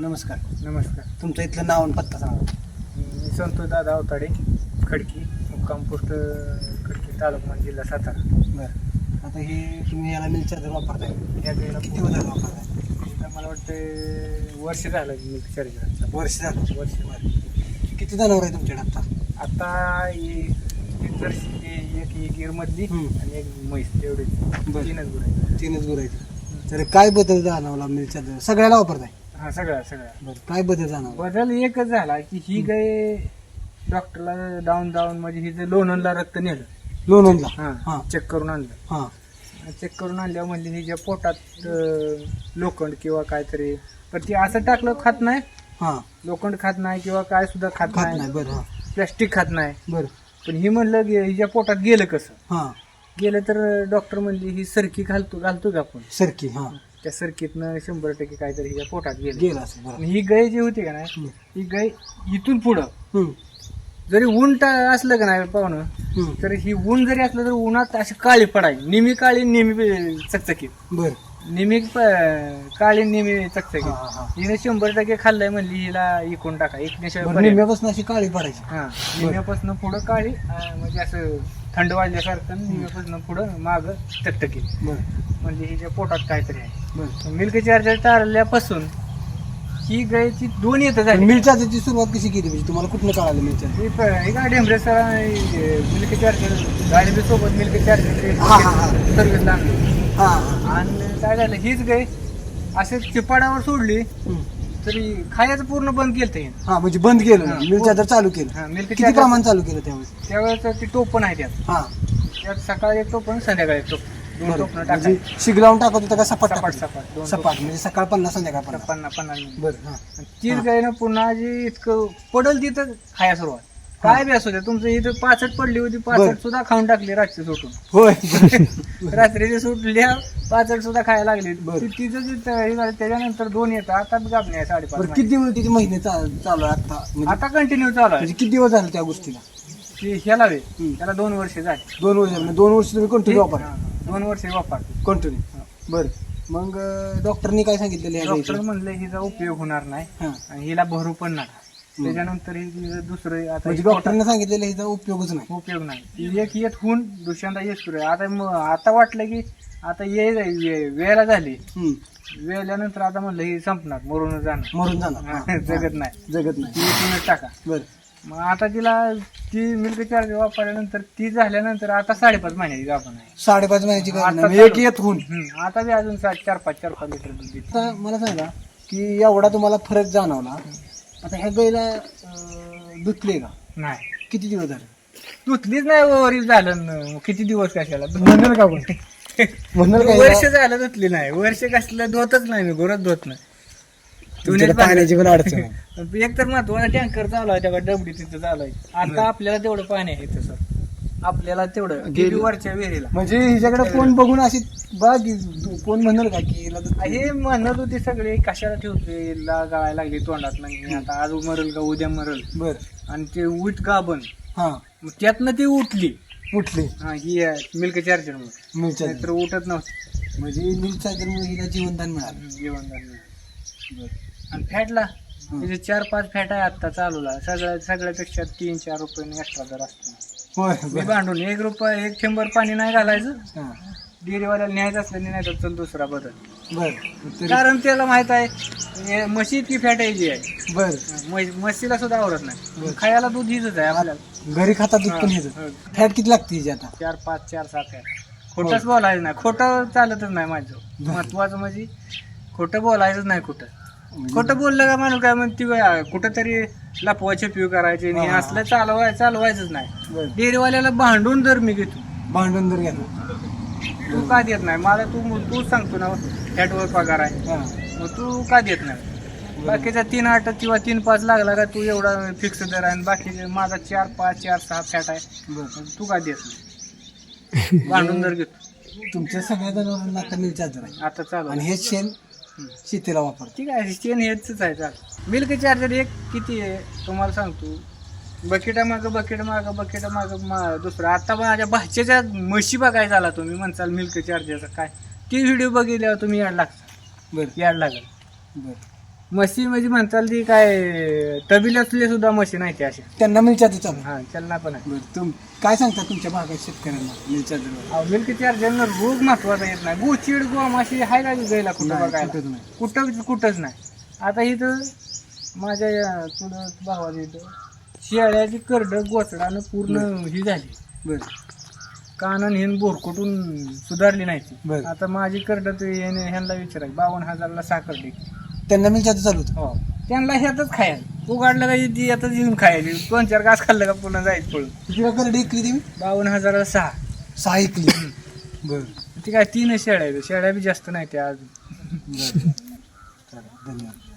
नमस्कार. नमस्कार. तुमचं इथलं नाव आणि पत्ता सांगा. मी संतोष दादा अवताडे खडकी मुक्काम पोस्ट खडकी तालुका मान, जिल्हा सातारा. बरं. आता हे तुम्ही याला मिल चार्जर वापरताय. या वेळेला किती वर्ष वापरताय? आता मला वाटतं वर्ष झालं मिल्क चार्जरचं वर्ष झालं. वर्ष किती जनावर आहे तुमच्याकडे आता? आता ही जर्सी ही एक ही गिरमधली हम्म. आणि एक म्हैस तेवढी बरं. तीनच गुरं आहेत. तीनच गुरं आहेत. तर काय बदल जाणवला मिल चार्जर सगळ्याला वापरताय. हा सगळ्या सगळ्या बरं काय बदल जाणवला बदल एकच झाला की ही गाय डॉक्टरला डाऊन डाऊन म्हणजे हिचं लोणंदला रक्त नेलं. लोणंदला? हा हा. चेक करून आणलं. हा. चेक करून आणल्यावर म्हणजे हिच्या पोटात अं, लोखंड किंवा काहीतरी पण ती असं टाकलं खात नाही. हा. लोखंड खात नाही किंवा काय सुद्धा खात खात नाही. नाही बरं हा. प्लॅस्टिक खात नाही. बरं. पण ही म्हणलं हिच्या पोटात गेलं कसं? हा. गेलं तर डॉक्टर म्हणली ही सरकी घालतो घालतो का आपण. सरकी हा. त्या सरकीतनं शंभर टक्के काहीतरी हिच्या पोटात गेलं गेला आणि ही गाय जी होती का नाही हम्म. ही गाय इथून पुढं हम्म. जरी ऊन टा असलं का नाही पाहुणं हम्म. तर ही ऊन जरी असलं तर उन्हात अशी काळी पडायची निमी काळी नेहमी चकचकीत बरं निमी प- काळी नेहमी चकचकीत हा, हा, हा. हिने शंभर टक्के खाल्लंय म्हणली हिला इकून टाका इकण्याशिवाय बरं. निम्म्यापासून अशी काळी पडायची हा निम्यापासून पुढं काळी अं, म्हणजे असं थंड वाजल्यासारखं निम्यापासून पुढं माग टकटकी म्हणजे हिच्या पोटात काहीतरी आहे. मिल्क चार्जर टाळल्यापासून ही गायची दोन येतं झाली. मिल चार्जरची सुरुवात कशी केली? म्हणजे तुम्हाला कुठनं कळालं मिल चार्जर ही ही गाडी एम्ब्रेस मिल्क चार्जर गाडी सोबत मिल्क चार्जर हा, हा, हा. हा हा. आणि काय झालं हीच गाय असे चिपाडावर सोडली. तरी खायचं पूर्ण बंद केलं ते हा म्हणजे बंद केलं. हा. मिल चार्जर चालू केलं. हा मिल्क किती प्रमाण चालू केलं त्यावेळेस? त्यावेळेस ती टोपण आहे त्यात. हा. त्यात सकाळी एक टोपण संध्याकाळी एक टोपण. दोन बरं. टोपण म्हणजे टाकायची. शिग लावून टाकत होता का सपाट सपाट टाकत सपाट. दोन सपाट म्हणजे सकाळ पन्नास संध्याकाळ. पन्नास. पन्नास पन्नास. बरं हा. तीच गायनं पुन्हा जी इतकं पडल तिथं खाया सुरुवात. काय बी असू द्या तुमचं इथं पाचट पडली होती. पाचट सुद्धा खाऊन टाकली रातची सुटून होय. रात्रीची सुटल्या पाचट सुद्धा खायला लागली. बरं. ती- तिचं जे त- हे झालं त्याच्यानंतर दोन येतात आता आहे साडेपाच बरं महिने. किती दिवस किती महिने चा- चालू आहे आता? म्हणजे आता कंटिन्यू चालू आहे. म्हणजे किती दिवस झाले त्या गोष्टीला? ती ह्याला हम्म. त्याला दोन वर्ष झाली. दोन वर्ष म्हणजे दोन वर्ष तुम्ही कंटिन्यू वापर हा, दोन वर्ष वापरते. कंटिन्यू बरं. मग अं, डॉक्टरनी काय सांगितलेलं डॉक्टर? म्हणले हिचा उपयोग होणार नाही. हा. आणि हिला भरू पण नाही त्याच्यानंतर ही दुसरं आता म्हणजे डॉक्टरने सांगितलेलं ह्याचा उपयोगच नाही. उपयोग नाही. एक येत होऊन दुसऱ्यांदा येत सुरू आहे. आता म- आता वाटलं की आता ये ये- वेळेला झाली. हम्म. वेळल्यानंतर आता म्हणलं ही संपणार मरून जाणार. मरून जाणार. हा, जगत नाही. जगत नाही. ती इथूनच टाका. बरं. मग आता तिला ती मिल्क चार्ज वापरल्यानंतर ती झाल्यानंतर आता साडेपाच महिन्याची गाभण आहे. साडेपाच महिन्याची आता नाही म्हणजे एक चालू. येत होऊन. हम्म, आता बी अजून सा- चार पाच चार पाच लिटर दूध देते. आता मला सांगा की एवढा तुम्हाला फरक जाणवला. आता ह्या गाईला अं, धुतले का? नाही. किती दिवस झाले? धुतलीच नाही वरील झालं न. किती दिवस कशाला? म्हणणार का आपण म्हणणार का वर्ष झालं? धुतली नाही. वर्ष कसलं धुतच नाही मी घोरच धुत नाही. पाण्याची पण अडचण आहे. एक तर महत्त्वाचा टँकर चालू आहे तेव्हा डबडी तिथं चालू आहे. आता आपल्याला तेवढं पाणी आहे तसं आपल्याला तेवढं गेली. गेली वरच्या विहिरीला. म्हणजे हिच्याकडे कोण बघून अशी बघा की कोण म्हणणार का की हिला हे म्हणत होते सगळे कशाला ठेवते हिला गाळायला लागली तोंडात. नाही आता आज मरल का उद्या मरल? बर. आणि ते उठ गाबन हा. मग त्यातनं ती उठली. उठली. हा ही मिल्क चार्जर मिरच्या नाहीतर उठत नव्हती. म्हणजे मिरच्या मुळे हिला जीवनदान मिळालं. जेवण आणि फॅटला? त्याचे चार पाच फॅट आहे आता चालूला. सगळ्या सगळ्यापेक्षा तीन चार रुपये एक्स्ट्रा दर असतो. होय मी. भांडून एक रुपया एक शंभर पाणी नाही घालायचं. हा. डेअरीवाल्याला न्यायचं असलं नाही तर चल दुसरा बदल. बर. तरी- कारण त्याला माहीत आहे हे म्हशी इतकी फॅट आहे आहे. बर. म्हैस- म्हशीला सुद्धा आवडत नाही. बरं. खायला दूध हिजच आहे आपल्याला घरी खाता दूध पण ह्याचं हा, फॅट किती लागते हिची आता? चार पाच चार सात फॅट खोटंच बोलायचं नाही. खोटं चालतच नाही माझं महत्वाचं म्हणजे खोटं बोलायचंच नाही कुठं खोटं बोललं का माणूस? काय म्हणते कुठंतरी लपवाचे पिऊ करायचे आणि हा. असलं चालवाय चालवायचंच नाही. बर. डेअरीवाल्याला भांडून जर मी घेतो. भांडण जर घेतलं तू का देत नाही? मला तू तू सांगतो ना फॅटवर पगार आहे. हा. मग तू का देत नाही? बाकीचा तीन आठ किंवा तीन पाच लागला का तू एवढा फिक्स दर आहे आणि बाकीचे माझा चार पाच चार सहा फॅट आहे. बर. तू का देत नाही? भांडून जर घेतो. तुमच्या सगळ्या जनावरांना आता मिल चार्जर आहे आता चालू. आणि हे शेण शेतीला वापरतो ठीक आहे चेन हेच आहे चाल. मिल्क चार्जर एक किती आहे तुम्हाला सांगतो. बकेटा माग बकेट माग बकेट माग दुसरं. आता माझ्या भाच्याच्या म्हशी बघायला झाला तुम्ही म्हणसाल मिल्क चार्जरचा काय. ती व्हिडिओ बघितल्यावर तुम्ही याड लागता. बर. याड लागल. बर. मशीन म्हणजे म्हणताल ती काय तबिल्यातले सुद्धा मशीन आहे ते अशा. त्यांना मिलच्याचं चालू. हा चलना पण आहे. बरं तुम काय सांगता तुमच्या भागात शेतकऱ्यांना मिलच्याचं अहो, मिल्क चार्जरनं रोग महत्त्वाचा येत नाही. गोचिड गोमाशी हाय का गायला कुठं बघायला. नाही. कुठं कुठंच नाही. आता इथं माझ्या या चुलत भावाच्या इथं शेळ्याची करड गोचडानं पूर्ण ही झाली. बरं. कानन हिन बोरकुटून सुधारली नाही ती. बरं. आता माझी करड ह्यांना विचाराय बावन्न हजारला साखर दे. त्यांना मिलच्याचं चालू होतं. हो. त्यांना ह्यातच खायला. उघडलं का ती यातच येऊन खायची दोन चार घास खाल्लं का पुन्हा जायचं पळून. किती करडी इकली तुम्ही? बावन्न हजाराला सहा. सहा इकली बरं. ती काय तीन शेळ्या आहेत. शेळ्या बी जास्त नाही त्या अजून. बरं. चालेल धन्यवाद.